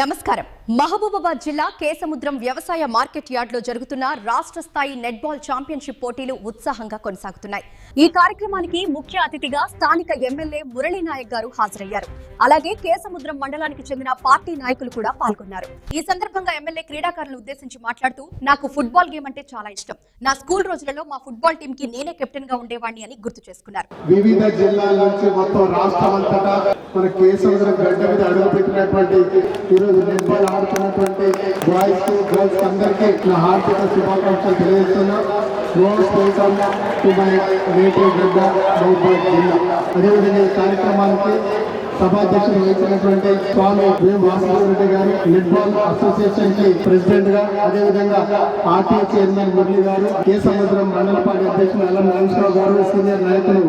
నమస్కారం. మహబూబాబాద్ జిల్లా కేసముద్రం వ్యవసాయ మార్కెట్ యార్డ్లో జరుగుతున్న రాష్ట్ర స్థాయి నెట్బాల్ ఛాంపియన్షిప్ పోటీలు ఉత్సాహంగా కొనసాగుతున్నాయి. ఈ కార్యక్రమానికి ముఖ్య అతిథిగా స్థానిక ఎమ్మెల్యే మురళీనాయక్ గారు హాజరయ్యారు. అలాగే కేసముద్రం మండలానికి చెందిన పార్టీ నాయకులు కూడా పాల్గొన్నారు. ఈ సందర్భంగా ఎమ్మెల్యే క్రీడాకారులను ఉద్దేశించి మాట్లాడుతూ నాకు ఫుట్బాల్ గేమ్ అంటే చాలా ఇష్టం. నా స్కూల్ రోజులలో మా ఫుట్బాల్ టీం కి నేనే కెప్టెన్గా ఉండేవాడిని అని గుర్తు చేసుకున్నారు. వివిధ జిల్లాల నుంచి మొత్తం రాష్ట్రం అంతటా మన కేసముద్రం గడ్డ మీద అడుగు పెట్టినటువంటి ఈరోజు నెట్బాల్ ఆడుతున్నటువంటి బాయ్స్ గర్ల్స్ అందరికీ నా హార్దిక శుభాకాంక్షలు తెలియజేస్తున్నా most welcome to my native గడ్డ మహబూబాద్ జిల్లా అదేవిధంగా ఈ కార్యక్రమానికి సభాధ్యక్షుడు వహించినటువంటి స్వామి వేం. రెడ్డి గారు నెట్బాల్ అసోసియేషన్కి ప్రెసిడెంట్గా అదేవిధంగా ఆర్టీఏ చైర్మన్ మురళి గారు కే సముద్రం మండల పార్టీ అధ్యక్షులు అల్లం నాగేశ్వరరావు గారు సీనియర్ నాయకులు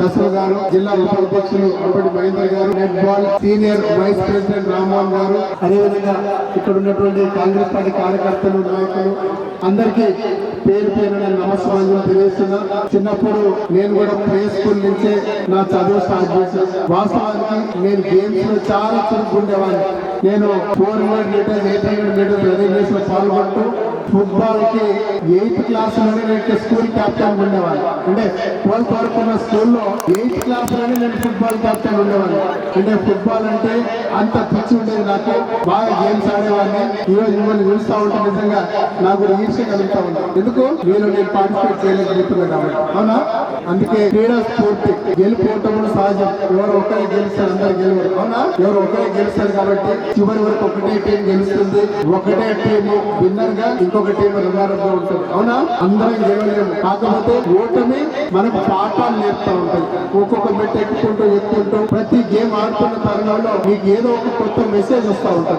దసరా గారు జిల్లా ఉపాధ్యక్షులు అంబటి మహేందర్ గారు netball senior vice president Rammohan గారు అదేవిధంగా ఇక్కడ ఉన్నటువంటి కాంగ్రెస్ పార్టీ కార్యకర్తలు నాయకులు అందరికీ పేరు పేరు నమస్కారం తెలియజేస్తున్నా. చిన్నప్పుడు నేను కూడా ప్లే స్కూల్ నుంచే నా చదువు స్టార్ట్ చేశాను. వాస్తవానికి నేను గేమ్స్లో చాలా చురుకుండేవాడిని నేను four hundred metres eight hundred metres running రేస్లో పాల్గొంటూ ఫుట్బాల్కి ఎయిత్ క్లాస్లోనే నేను స్కూల్ క్యాప్టెన్ ఉండేవాడిని. అంటే ట్వెల్త్ వరకు ఉన్న స్కూల్లో ఎయిత్ క్లాస్లోనే నేను ఫుట్బాల్ క్యాప్టెన్ ఉండేవాడిని. అంటే ఫుట్బాల్ అంటే అంత పిచ్చి ఉండేది నాకు. బాగా గేమ్స్ ఆడేవాడిని. ఈరోజు మిమ్మల్ని చూస్తా ఉంటే నిజంగా నాకు ఈర్ష్య కలుగుతా ఉంది. ఎందుకు? మీరు నేను పార్టిసిపేట్ చేయలేకపోతున్నా కాబట్టి. అవునా? అందుకే క్రీడా స్ఫూర్తి. గెలుపు ఓటములు సహజం. ఎవరు ఒకరే గెలుస్తారు అందరు గెలవరు. అవునా? ఎవరు ఒకరే గెలుస్తారు కాబట్టి చివరి వరకు ఒకటే టీం గెలుస్తుంది. ఒకటే టీం విన్నర్గా ఇంకొక టీం రన్నర్గా ఉంటుంది. అవునా? అందరం గెలవలేము. కాకపోతే ఓటమి మనకు పాఠాలు నేర్పుతా ఉంటుంది. ఒక్కొక్క మెట్టు ఎక్కుకుంటూ ఎక్కుకుంటూ ప్రతి గేమ్ ఆడుతున్న తరుణంలో మీకు ఏదో ఒక కొత్త మెసేజ్ వస్తూ ఉంటుంది.